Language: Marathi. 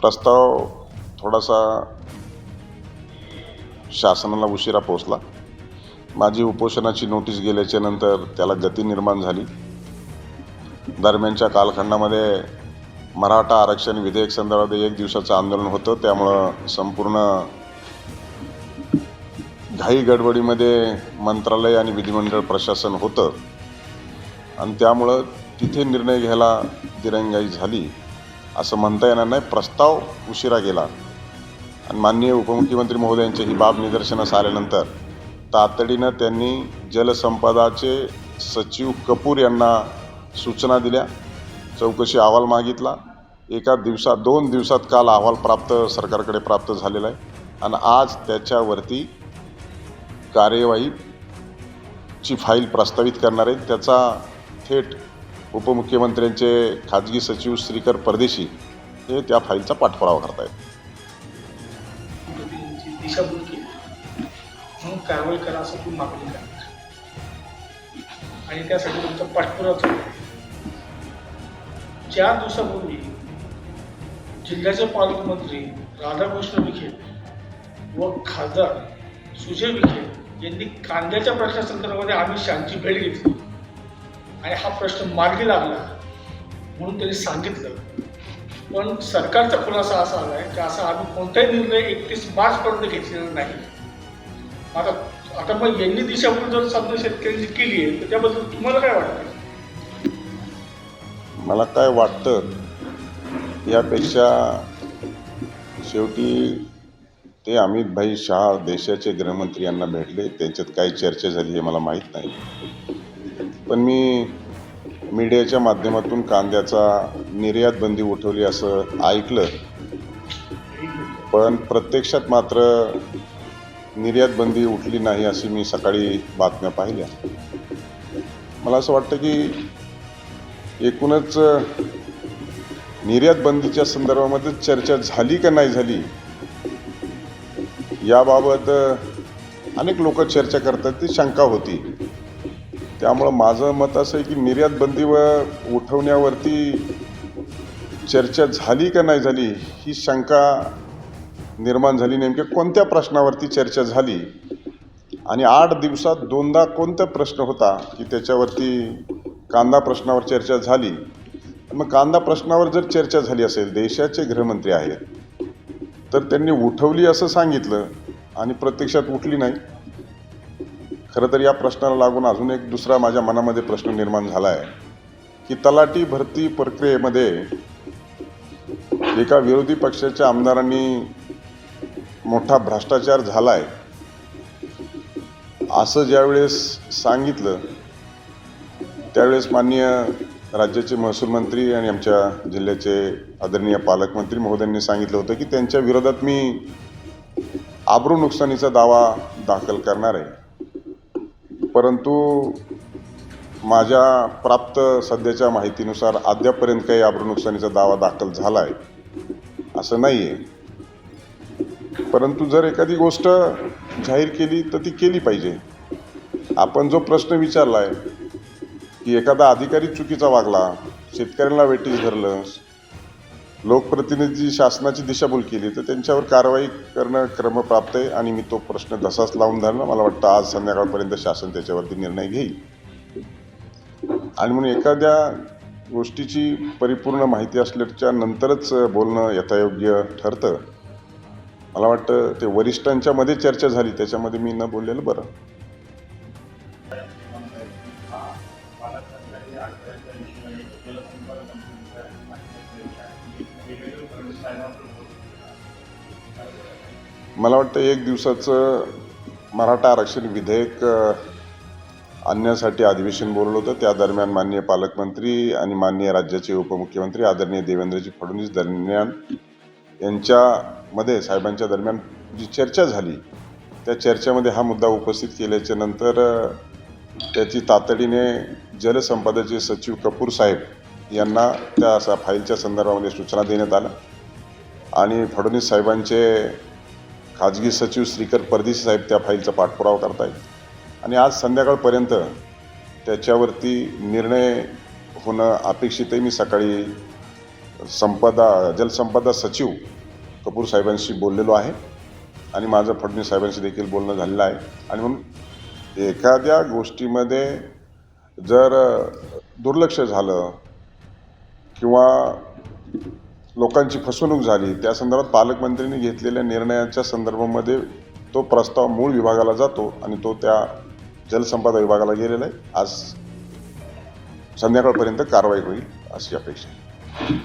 प्रस्ताव थोडासा शासनाला उशिरा पोचला माझी उपोषणाची नोटीस गेल्याच्यानंतर त्याला गती निर्माण झाली. दरम्यानच्या कालखंडामध्ये मराठा आरक्षण विधेयक संदर्भात एक दिवसाचं आंदोलन होतं. त्यामुळं संपूर्ण घाई गडबडीमध्ये मंत्रालय आणि विधिमंडळ प्रशासन होतं. आणि त्यामुळं तिथे निर्णय घ्यायला दिरंगाई झाली असं म्हणता येणार नाही. प्रस्ताव उशिरा गेला. आणि माननीय उपमुख्यमंत्री महोदयांची ही बाब निदर्शनास आल्यानंतर तातडीनं त्यांनी जलसंपदाचे सचिव कपूर यांना सूचना दिल्या चौकशी अहवाल मागितला. एका दिवसात दोन दिवसात काल अहवाल प्राप्त सरकारकडे प्राप्त झालेला आहे. आणि आज त्याच्यावरती कार्यवाहीची फाईल प्रस्तावित करणार आहेत त्याचा थेट उपमुख्यमंत्र्यांचे खाजगी सचिव श्रीकर परदेशी हे त्या फाईलचा पाठपुरावा करत आहेत म्हणून असं मागणी आणि त्यासाठी तुमचा पाठपुरावा चार दिवसापूर्वी जिल्ह्याचे पालकमंत्री राधाकृष्ण विखे व खासदार सुजय विखे यांनी कांद्याच्या प्रश्नासंदर्भामध्ये आम्ही शांची भेट घेतली. आणि हा प्रश्न मार्गी लागला म्हणून त्यांनी सांगितलं. पण सरकारचा खुलासा असा आला आहे की असा आम्ही कोणताही निर्णय एकतीस मार्चपर्यंत घेतलेला नाही. आता आता मग यांनी दिशाभूल जर समजा शेतकऱ्यांची केली आहे तर त्याबद्दल तुम्हाला काय वाटतं? मला काय वाटतं यापेक्षा शेवटी ते अमितभाई शहा देशाचे गृहमंत्री यांना भेटले त्यांच्यात काही चर्चा झाली हे मला माहीत नाही. पण मी मीडियाच्या माध्यमातून कांद्याचा निर्यात बंदी उठवली असं ऐकलं. पण प्रत्यक्षात मात्र निर्यात बंदी उठली नाही अशी मी सकाळी बातम्या पाहिल्या. मला असं वाटतं की एकूणच निर्यात बंदीच्या संदर्भामध्ये चर्चा झाली का नाही झाली याबाबत अनेक लोक चर्चा करतात ती शंका होती. त्यामुळं माझं मत असं आहे की निर्यात बंदी व उठवण्यावरती चर्चा झाली का नाही झाली ही शंका निर्माण झाली नेमक्या कोणत्या प्रश्नावरती चर्चा झाली? आणि आठ दिवसात दोनदा कोणता प्रश्न होता की त्याच्यावरती कांदा प्रश्नावर चर्चा झाली? मग कांदा प्रश्नावर जर चर्चा झाली असेल देशाचे गृहमंत्री आहेत तर त्यांनी उठवली असं सांगितलं आणि प्रत्यक्षात उठली नाही. खरं तर या प्रश्नाला लागून अजून एक दुसरा माझ्या मनामध्ये प्रश्न निर्माण झाला आहे की तलाठी भरती प्रक्रियेमध्ये एका विरोधी पक्षाच्या आमदारांनी मोठा भ्रष्टाचार झाला आहे असं ज्यावेळेस सांगितलं त्यावेळेस माननीय राज्याचे महसूल मंत्री आणि आमच्या जिल्ह्याचे आदरणीय पालकमंत्री महोदयांनी सांगितलं होतं की त्यांच्या विरोधात मी आबरू नुकसानीचा दावा दाखल करणार आहे. परंतु माझ्या प्राप्त सध्याच्या माहितीनुसार अद्यापपर्यंत काही आबरू नुकसानीचा दावा दाखल झाला आहे असं नाही आहे परंतु जर एखादी गोष्ट जाहीर केली तर ती केली पाहिजे. आपण जो प्रश्न विचारला आहे की एखादा अधिकारी चुकीचा वागला शेतकऱ्यांना वेटीस धरलं लोकप्रतिनिधी शासनाची दिशाभूल केली तर त्यांच्यावर कारवाई करणं क्रमप्राप्त आहे आणि मी तो प्रश्न तसाच लावून धरणं मला वाटतं आज संध्याकाळपर्यंत शासन त्याच्यावरती निर्णय घेईल. आणि म्हणून एखाद्या गोष्टीची परिपूर्ण माहिती असल्याच्या नंतरच बोलणं यथायोग्य ठरतं. मला वाटतं ते वरिष्ठांच्यामध्ये चर्चा झाली त्याच्यामध्ये मी न बोललेलं बरं. मला वाटतं एक दिवसाचं मराठा आरक्षण विधेयक आणण्यासाठी अधिवेशन बोलवलं होतं. त्या दरम्यान माननीय पालकमंत्री आणि माननीय राज्याचे उपमुख्यमंत्री आदरणीय देवेंद्रजी फडणवीस दरम्यान यांच्यामध्ये साहेबांच्या दरम्यान जी चर्चा झाली त्या चर्चेमध्ये हा मुद्दा उपस्थित केल्याच्यानंतर त्याची तातडीने जलसंपदाचे सचिव कपूर साहेब यांना त्या असा फाईलच्या संदर्भामध्ये सूचना देण्यात आल्या. आणि फडणवीस साहेबांचे खाजगी सचिव श्रीकर परदेशी साहेब त्या फाईलचा पाठपुरावा करतायत. आणि आज संध्याकाळपर्यंत त्याच्यावरती निर्णय होणं अपेक्षित आहे मी सकाळी संपदा जलसंपदा सचिव कपूर साहेबांशी बोललेलो आहे आणि माझं फडणवीस साहेबांशी देखील बोलणं झालेलं आहे. आणि म्हणून एखाद्या गोष्टीमध्ये जर दुर्लक्ष झालं किंवा लोकांची फसवणूक झाली. त्या संदर्भात पालकमंत्र्यांनी घेतलेल्या निर्णयाच्या संदर्भामध्ये तो प्रस्ताव मूळ विभागाला जातो आणि तो त्या जलसंपदा विभागाला गेलेला आहे. आज संध्याकाळपर्यंत कारवाई होईल अशी अपेक्षा आहे.